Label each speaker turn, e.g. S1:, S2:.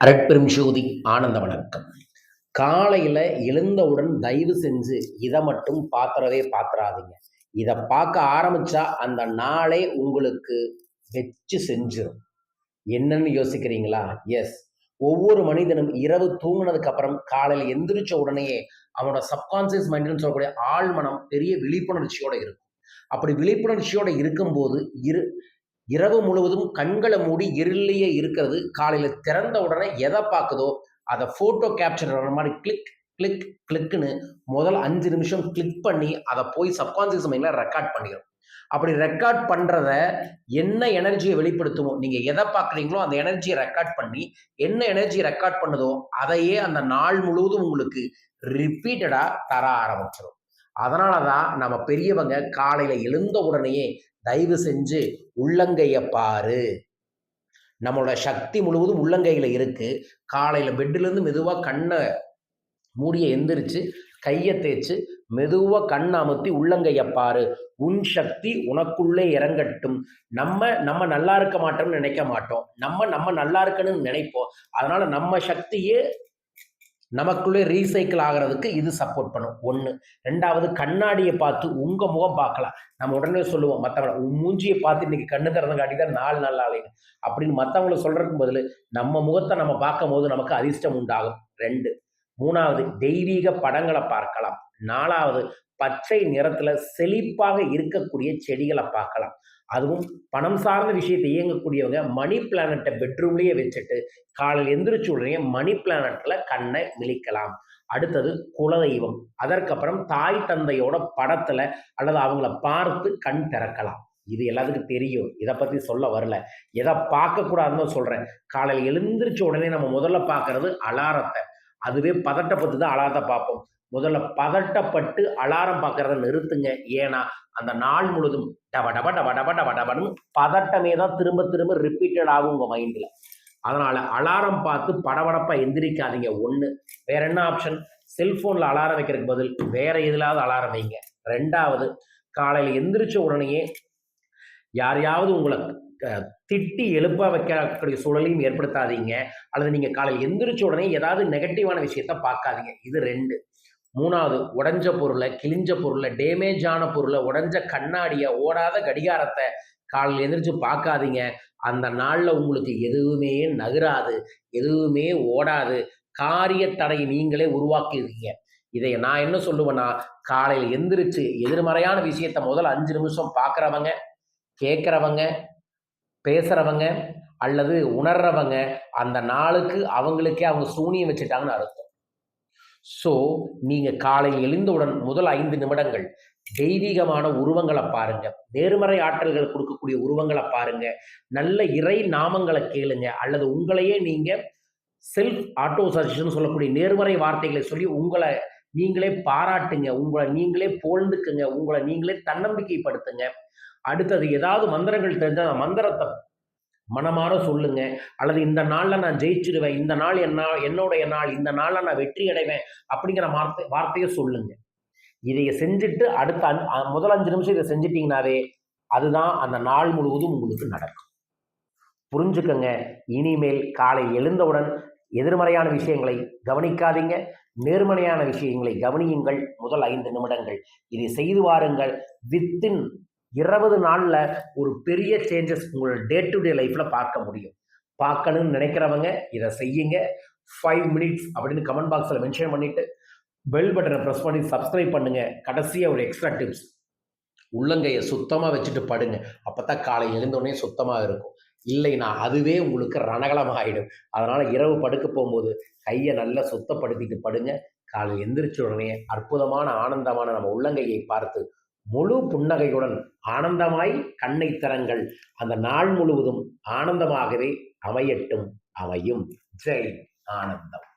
S1: அரட்பெரும் ஜோதி ஆனந்த வணக்கம். காலையில் எழுந்தவுடன் தயவு செஞ்சு இதை மட்டும் பார்க்குறதே பாத்திராதீங்க. இதை பார்க்க ஆரம்பிச்சா அந்த நாளே உங்களுக்கு வச்சு செஞ்சிடும் என்னன்னு யோசிக்கிறீங்களா? எஸ் ஒவ்வொரு மனிதனும் இரவு தூங்கினதுக்கு அப்புறம் காலையில் எந்திரிச்ச உடனேயே அவனோட சப்கான்சியஸ் மைண்ட்னு சொல்லக்கூடிய ஆழ்மனம் பெரிய விழிப்புணர்ச்சியோடு இருக்கும். அப்படி விழிப்புணர்ச்சியோடு இருக்கும்போது இரு இரவு முழுவதும் கண்களை மூடி இருளிலேயே இருக்கிறது. காலையில் திறந்த உடனே எதை பார்க்குதோ அதை ஃபோட்டோ கேப்சர் வர மாதிரி கிளிக் கிளிக் கிளிக்குன்னு முதல் அஞ்சு நிமிஷம் கிளிக் பண்ணி அதை போய் சப்கான்சியஸ் மைண்டில் ரெக்கார்ட் பண்ணிடும் அப்படி ரெக்கார்ட் பண்ணுறத என்ன எனர்ஜியை வெளிப்படுத்துமோ நீங்கள் எதை பார்க்குறீங்களோ அந்த எனர்ஜியை ரெக்கார்ட் பண்ணி என்ன எனர்ஜி ரெக்கார்ட் பண்ணுதோ அதையே அந்த நாள் முழுவதும் உங்களுக்கு ரிப்பீட்டடாக தர ஆரம்பிச்சிடும் அதனால தான் நம்ம பெரியவங்க காலையில் எழுந்த உடனேயே தயவு செஞ்சு உள்ளங்கைய பாரு. நம்மளோட சக்தி முழுவதும் உள்ளங்கையில் இருக்குது காலையில் பெட்டிலேருந்து மெதுவாக கண்ணை மூடியை எந்திரிச்சு கையை தேய்ச்சி மெதுவாக கண் அமுத்தி உள்ளங்கையை பாரு. உன் சக்தி உனக்குள்ளே இறங்கட்டும். நம்ம நம்ம நல்லா இருக்க மாட்டோம்னு நினைக்க மாட்டோம். நம்ம நம்ம நல்லா இருக்கணும்னு நினைப்போம். அதனால நம்ம சக்தியே நமக்குள்ளே ரீசைக்கிள் ஆகிறதுக்கு இது சப்போர்ட் பண்ணும். ஒன்று ரெண்டாவது கண்ணாடியை பார்த்து உங்கள் முகம் பார்க்கலாம். நம்ம உடனே சொல்லுவோம் மற்றவங்கள உன் மூஞ்சியை பார்த்து இன்னைக்கு கண்ணு திறந்தங்காட்டி தான் நாலு நாள் ஆலைங்க அப்படின்னு மற்றவங்கள சொல்கிறதுக்கு பதில் நம்ம முகத்தை நம்ம பார்க்கும் போது நமக்கு அதிர்ஷ்டம் உண்டாகும். ரெண்டு. மூணாவது தெய்வீக படங்களை பார்க்கலாம். நாலாவது பச்சை நிறத்தில் செழிப்பாக இருக்கக்கூடிய செடிகளை பார்க்கலாம். அதுவும் பணம் சார்ந்த விஷயத்தை இயங்கக்கூடியவங்க மணி பிளானட்டை பெட்ரூம்லேயே வச்சுட்டு காலையில் எந்திரிச்சு உடனே மணி பிளானட்ல கண்ணை மிளிக்கலாம். அடுத்தது குலதெய்வம். அதற்கப்புறம் தாய் தந்தையோட படத்தில் அல்லது அவங்கள பார்த்து கண் திறக்கலாம். இது எல்லாத்துக்கும் தெரியும். இதை பற்றி சொல்ல வரல. எதை பார்க்கக்கூடாதுன்னு சொல்கிறேன் காலையில் எழுந்திரிச்ச உடனே நம்ம முதல்ல பார்க்கறது அலாரத்தை. அதுவே பதட்டப்பட்டு தான் அலாரத்தை பார்ப்போம். முதல்ல பதட்டப்பட்டு அலாரம் பார்க்கறத நிறுத்துங்க. ஏன்னா அந்த நாள் முழுதும் டப டப டப டப டப டபன்னு பதட்டமே தான் திரும்ப திரும்ப ரிப்பீட்டட் ஆகும் உங்கள் மைண்டில் அதனால் அலாரம் பார்த்து படபடப்பாக எந்திரிக்காதீங்க. ஒன்று வேற என்ன ஆப்ஷன் செல்ஃபோனில் அலாரம் வைக்கிறதுக்கு பதில் வேற எதிலாவது அலாரம் வைங்க. ரெண்டாவது காலையில் எந்திரிச்ச உடனேயே யாரையாவது உங்களை திட்டி எழுப்ப வைக்கக்கூடிய சூழலையும் ஏற்படுத்தாதீங்க. அல்லது நீங்கள் காலையில் எந்திரிச்ச உடனே ஏதாவது நெகட்டிவான விஷயத்த பார்க்காதீங்க. இது ரெண்டு. மூணாவது உடஞ்ச பொருளை கிழிஞ்ச பொருளை டேமேஜ் ஆன பொருளை உடஞ்ச கண்ணாடியை ஓடாத கடிகாரத்தை காலையில் எந்திரிச்சு பார்க்காதீங்க. அந்த நாளில் உங்களுக்கு எதுவுமே நகராது எதுவுமே ஓடாது. காரிய தடையை நீங்களே உருவாக்கிடுவீங்க இதை நான் என்ன சொல்லுவேன்னா காலையில் எந்திரிச்சு எதிர்மறையான விஷயத்த முதல் அஞ்சு நிமிஷம் பார்க்குறவங்க கேட்குறவங்க பேசுகிறவங்க அல்லது உணர்றவங்க அந்த நாளுக்கு அவங்களுக்கே அவங்க சூனியம் வச்சுட்டாங்கன்னு அர்த்தம். ஸோ நீங்கள் காலையில் எழுந்தவுடன் முதல் ஐந்து நிமிடங்கள் தெய்வீகமான உருவங்களை பாருங்க. நேர்மறை ஆற்றல்கள் கொடுக்கக்கூடிய உருவங்களை பாருங்க. நல்ல இறை நாமங்களை கேளுங்க. அல்லது உங்களையே நீங்க செல்ஃப் ஆட்டோ சஜஷன் சொல்லக்கூடிய நேர்மறை வார்த்தைகளை சொல்லி உங்களை நீங்களே பாராட்டுங்க. உங்களை நீங்களே போழ்ந்துக்குங்க உங்களை நீங்களே தன்னம்பிக்கைப்படுத்துங்க. அடுத்தது ஏதாவது மந்திரங்கள் தெரிஞ்சால் அந்த மந்திரத்தை மனமாற சொல்லுங்க. அல்லது இந்த நாளில் நான் ஜெயிச்சிடுவேன் இந்த நாள் என்ன என்னுடைய நாள் இந்த நாளில் நான் வெற்றி அடைவேன் அப்படிங்கிற வார்த்தை வார்த்தையை சொல்லுங்க. இதை செஞ்சுட்டு அடுத்த அஞ் முதல் அஞ்சு நிமிஷம் இதை செஞ்சிட்டிங்கனாவே அதுதான் அந்த நாள் முழுவதும் உங்களுக்கு நடக்கும். புரிஞ்சுக்கங்க. இனிமேல் காலை எழுந்தவுடன் எதிர்மறையான விஷயங்களை கவனிக்காதீங்க. நேர்மறையான விஷயங்களை கவனியுங்கள். முதல் ஐந்து நிமிடங்கள் இதை செய்து வாருங்கள். வித்தின் இருபது நாளில் ஒரு பெரிய சேஞ்சஸ் உங்களோட டே டு டே லைஃப்பில் பார்க்க முடியும். பார்க்கணும்னு நினைக்கிறவங்க இதை செய்யுங்க. ஃபைவ் மினிட்ஸ் அப்படின்னு கமெண்ட் பாக்ஸில் மென்ஷன் பண்ணிவிட்டு பெல் பட்டனை ப்ரெஸ் பண்ணி சப்ஸ்கிரைப் பண்ணுங்கள் கடைசியாக ஒரு எக்ஸ்ட்ரா டிப்ஸ் உள்ளங்கையை சுத்தமாக வச்சுட்டு படுங்க. அப்போ தான் காலை எழுந்தோடனே சுத்தமாக இருக்கும். இல்லைனா அதுவே உங்களுக்கு ரணகலம் ஆகிடும் அதனால் இரவு படுக்க போகும்போது கையை நல்லா சுத்தப்படுத்திட்டு படுங்க. காலை எந்திரிச்ச உடனே அற்புதமான ஆனந்தமான நம்ம உள்ளங்கையை பார்த்து முழு புன்னகையுடன் ஆனந்தமாய் கண்ணை திறங்கள். அந்த நாள் முழுவதும் ஆனந்தமாகவே அமையட்டும் அமையும். ஜெய் ஆனந்தம்.